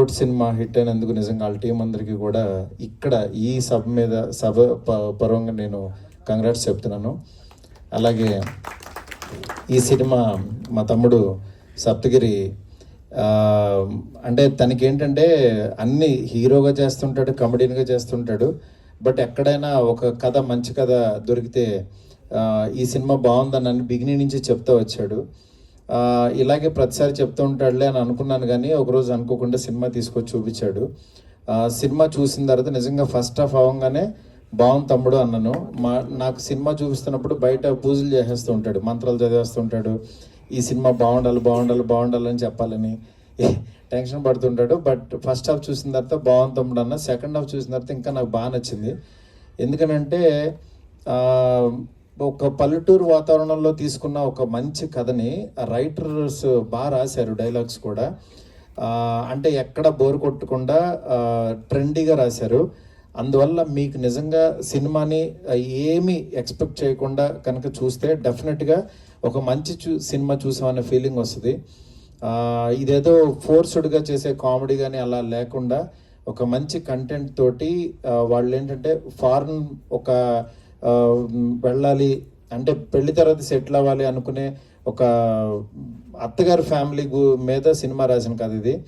Sports cinema hit అయినందుకు నిజంగా వాళ్ళ టీం అందరికీ కూడా ఇక్కడ ఈ సభ మీద సభ ప- నేను కంగ్రాట్స్ చెప్తున్నాను. అలాగే ఈ సినిమా మా తమ్ముడు సప్తగిరి అంటే తనకేంటంటే అన్ని హీరోగా చేస్తుంటాడు కమెడీన్గా చేస్తుంటాడు. బట్ ఎక్కడైనా ఒక కథ మంచి కథ దొరికితే ఈ సినిమా బాగుందని బిగినింగ్ నుంచి చెప్తా వచ్చాడు. ఇలాగే ప్రతిసారి చెప్తూ ఉంటాడులే అని అనుకున్నాను కానీ ఒకరోజు అనుకోకుండా సినిమా తీసుకొచ్చి చూపించాడు. సినిమా చూసిన తర్వాత నిజంగా ఫస్ట్ హాఫ్ అవ్వగానే బాగుంది తమ్ముడు అన్నాను. మా నాకు సినిమా చూపిస్తున్నప్పుడు బయట పూజలు చేసేస్తూ ఉంటాడు మంత్రాలు చదివేస్తూ ఉంటాడు. ఈ సినిమా బాగుండాలి బాగుండాలి బాగుండాలి అని చెప్పాలని టెన్షన్ పడుతుంటాడు. బట్ ఫస్ట్ హాఫ్ చూసిన తర్వాత బాగుంది తమ్ముడు అన్న సెకండ్ హాఫ్ చూసిన తర్వాత ఇంకా నాకు బాగా నచ్చింది. ఎందుకనంటే ఒక పల్లెటూరు వాతావరణంలో తీసుకున్న ఒక మంచి కథని రైటర్స్ బాగా రాశారు డైలాగ్స్ కూడా. అంటే ఎక్కడ బోర్ కొట్టకుండా ట్రెండీగా రాశారు. అందువల్ల మీకు నిజంగా సినిమాని ఏమి ఎక్స్పెక్ట్ చేయకుండా కనుక చూస్తే డెఫినెట్గా ఒక మంచి చూ సినిమా చూసామనే ఫీలింగ్ వస్తుంది. ఇదేదో ఫోర్స్డ్గా చేసే కామెడీ కానీ అలా లేకుండా ఒక మంచి కంటెంట్ తోటి వాళ్ళు ఏంటంటే ఫారెన్ ఒక వెళ్ళాలి అంటే పెళ్ళి తర్వాత సెటిల్ అవ్వాలి అనుకునే ఒక అత్తగారి ఫ్యామిలీ గు- మీద సినిమా రాసిన కథ ఇది.